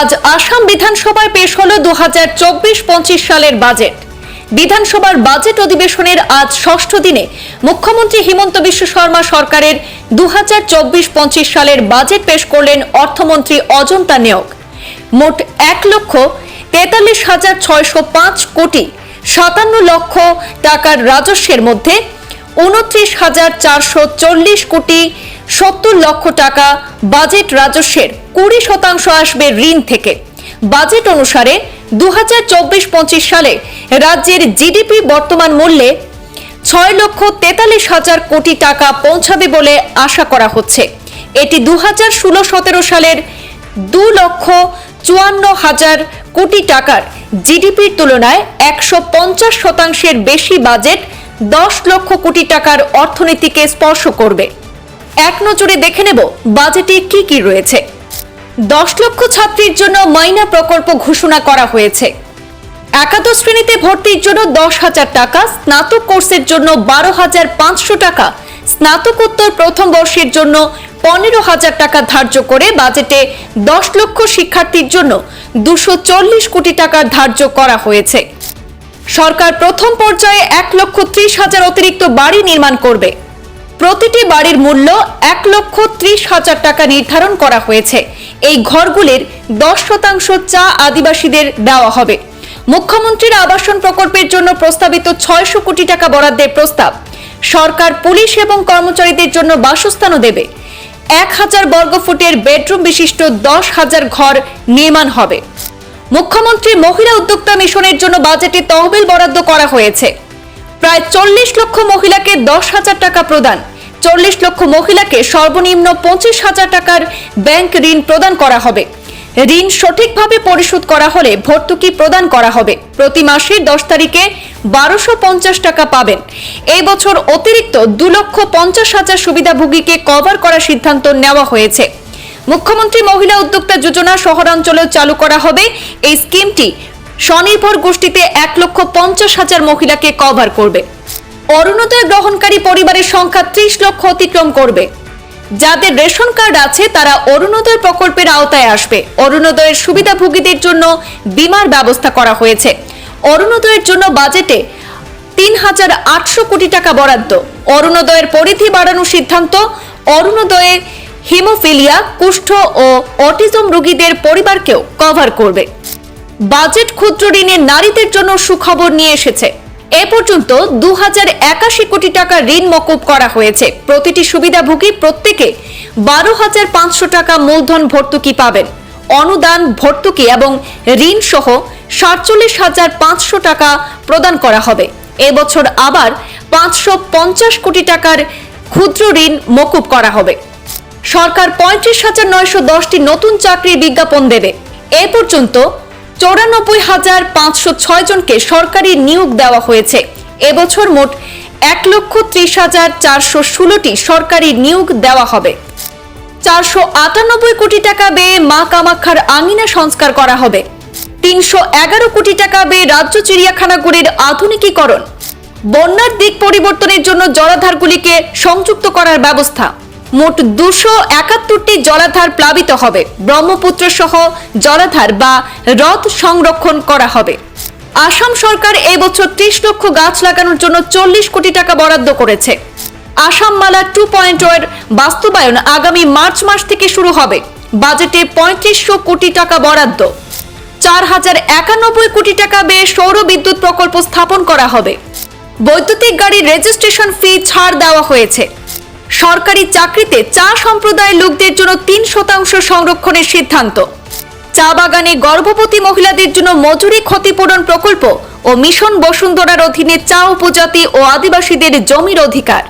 আজ আসাম বিধানসভায় পেশ হল দু হাজার সালের বাজেট। বিধানসভার বাজেট অধিবেশনের আজ ষষ্ঠ দিনে মুখ্যমন্ত্রী হিমন্ত বিশ্ব শর্মা সরকারের দু হাজার সালের বাজেট পেশ করলেন অর্থমন্ত্রী অজন্তা নেওগ। মোট এক লক্ষ তেতাল্লিশ হাজার ছয়শো পাঁচ কোটি সাতান্ন লক্ষ টাকার রাজস্বের মধ্যে উনত্রিশ হাজার চারশো চল্লিশ কোটি সত্তর লক্ষ টাকা বাজেট রাজস্বের কুড়ি শতাংশ আসবে ঋণ থেকে। বাজেট অনুসারে দু হাজার চব্বিশ পঁচিশ সালে রাজ্যের জিডিপি বর্তমান মূল্যে ছয় লক্ষ তেতাল্লিশ হাজার কোটি টাকা পৌঁছাবে বলে আশা করা হচ্ছে। এটি দু হাজার ষোলো সতেরো সালের দু লক্ষ চুয়ান্ন হাজার কোটি টাকার জিডিপির তুলনায় একশো পঞ্চাশ শতাংশের বেশি বাজেট দশ লক্ষ কোটি টাকার অর্থনীতিকে স্পর্শ করবে। এক নজরে দেখে নেব বাজেটে কি কি রয়েছে। দশ লক্ষ ছাত্রীর জন্য মাইনা প্রকল্প ঘোষণা করা হয়েছে। একাদশ শ্রেণীতে ভর্তির জন্য দশ হাজার টাকা, স্নাতক কোর্সের জন্য বারো হাজার পাঁচশো টাকা, স্নাতকোত্তর প্রথম বর্ষের জন্য পনেরো হাজার টাকা ধার্য করে বাজেটে দশ লক্ষ শিক্ষার্থীর জন্য দুশো চল্লিশ কোটি টাকা ধার্য করা হয়েছে। সরকার প্রথম পর্যায়ে এক লক্ষ ত্রিশ হাজার অতিরিক্ত বাড়ি নির্মাণ করবে। প্রতিটি বাড়ির মূল্য এক লক্ষ ত্রিশ হাজার টাকা নির্ধারণ করা হয়েছে। এই ঘরগুলির দশ শতাংশ চা আদিবাসীদের দেওয়া হবে। মুখ্যমন্ত্রীর আবাসন প্রকল্পের জন্য প্রস্তাবিত ছয়শো কোটি টাকা বরাদ্দের প্রস্তাব। সরকার পুলিশ এবং কর্মচারীদের জন্য বাসস্থানও দেবে। এক হাজার বর্গফুটের বেডরুম বিশিষ্ট দশ হাজার ঘর নির্মাণ হবে। মুখ্যমন্ত্রী মহিলা উদ্যোক্তা মিশনের জন্য বাজেটে তহবিল বরাদ্দ করা হয়েছে। প্রায় চল্লিশ লক্ষ মহিলাকে দশ হাজার টাকা প্রদান, চল্লিশ লক্ষ মহিলাকে সর্বনিম্ন পঁচিশ হাজার টাকার ব্যাংক ঋণ প্রদান করা হবে। ঋণ সঠিকভাবে পরিশোধ করা হলে ভর্তুকি প্রদান করা হবে। প্রতি মাসের দশ তারিখে বারোশো পঞ্চাশ টাকা পাবেন। এই বছর অতিরিক্ত দু লক্ষ পঞ্চাশ হাজার সুবিধাভোগীকে কভার করার সিদ্ধান্ত নেওয়া হয়েছে। মুখ্যমন্ত্রী মহিলা উদ্যোক্তা যোজনা শহরাঞ্চলেও চালু করা হবে। এই স্কিমটি স্বনির্ভর গোষ্ঠীতে এক লক্ষ পঞ্চাশ হাজার মহিলাকে কভার করবে। অরুণোদয় গ্রহণকারী পরিবারের সংখ্যা ত্রিশ লক্ষ অতিক্রম করবে। যাদের রেশন কার্ড আছে, তারা অরুণোদয় প্রকল্পের আওতায় আসবে। অরুণোদয়ের সুবিধাভোগীদের জন্য বীমার ব্যবস্থা করা হয়েছে। অরুণোদয়ের জন্য বাজেটে তিন হাজার আটশো কোটি টাকা বরাদ্দ। অরুণোদয়ের পরিধি বাড়ানোর সিদ্ধান্ত অরুণোদয়ে হিমোফিলিয়া, কুষ্ঠ ও অটিজম রোগীদের পরিবারকেও কভার করবে। বাজেট ক্ষুদ্র ঋণে নারীদের জন্য সুখবর নিয়ে এসেছে। এ পর্যন্ত দু কোটি টাকা ঋণ মকুব করা হয়েছে। প্রতিটি সুবিধাভোগী প্রত্যেকে বারো হাজার পাঁচশো টাকা মূলধন ভর্তুকি পাবেন। অনুদান, ভর্তুকি এবং ঋণ সহ সাতচল্লিশ হাজার পাঁচশো টাকা প্রদান করা হবে। এবছর আবার পাঁচশো পঞ্চাশ কোটি টাকার ক্ষুদ্র ঋণ মকুব করা হবে। সরকার পঁয়ত্রিশ হাজার নয়শো দশটি নতুন চাকরির বিজ্ঞাপন দেবে। এ পর্যন্ত চৌরানব্বই হাজার পাঁচশো ছয় জনকে সরকারি নিয়োগ দেওয়া হয়েছে। এবছর মোট এক লক্ষ ত্রিশ হাজার চারশো ষোলোটি সরকারি নিয়োগ দেওয়া হবে। চারশো আটানব্বই কোটি টাকা ব্যয়ে মা কামাক্ষার আঙিনা সংস্কার করা হবে। তিনশো এগারো কোটি টাকা ব্যয়ে রাজ্য চিড়িয়াখানাগুলির আধুনিকীকরণ। বন্যার দিক পরিবর্তনের জন্য জলাধারগুলিকে সংযুক্ত করার ব্যবস্থা। মোট দুশো একাত্তরটি জলাধার প্লাবিত হবে। ব্রহ্মপুত্র সহ জলাধার বা হ্রদ সংরক্ষণ করা হবে। আসাম সরকার এবছর ত্রিশ লক্ষ গাছ লাগানোর জন্য চল্লিশ কোটি টাকা বরাদ্দ করেছে। আসাম মালা টু পয়েন্ট এর বাস্তবায়ন আগামী মার্চ মাস থেকে শুরু হবে। বাজেটে পঁয়ত্রিশশো কোটি টাকা বরাদ্দ। চার হাজার একানব্বই কোটি টাকা ব্যয়ে সৌর বিদ্যুৎ প্রকল্প স্থাপন করা হবে। বৈদ্যুতিক গাড়ির রেজিস্ট্রেশন ফি ছাড় দেওয়া হয়েছে। সরকারি চাকরিতে চা সম্প্রদায়ের লোকদের জন্য তিন শতাংশ সংরক্ষণের সিদ্ধান্ত। চা বাগানে গর্ভবতী মহিলাদের জন্য মজুরি ক্ষতিপূরণ প্রকল্প ও মিশন বসুন্ধরার অধীনে চা উপজাতি ও আদিবাসীদের জমির অধিকার।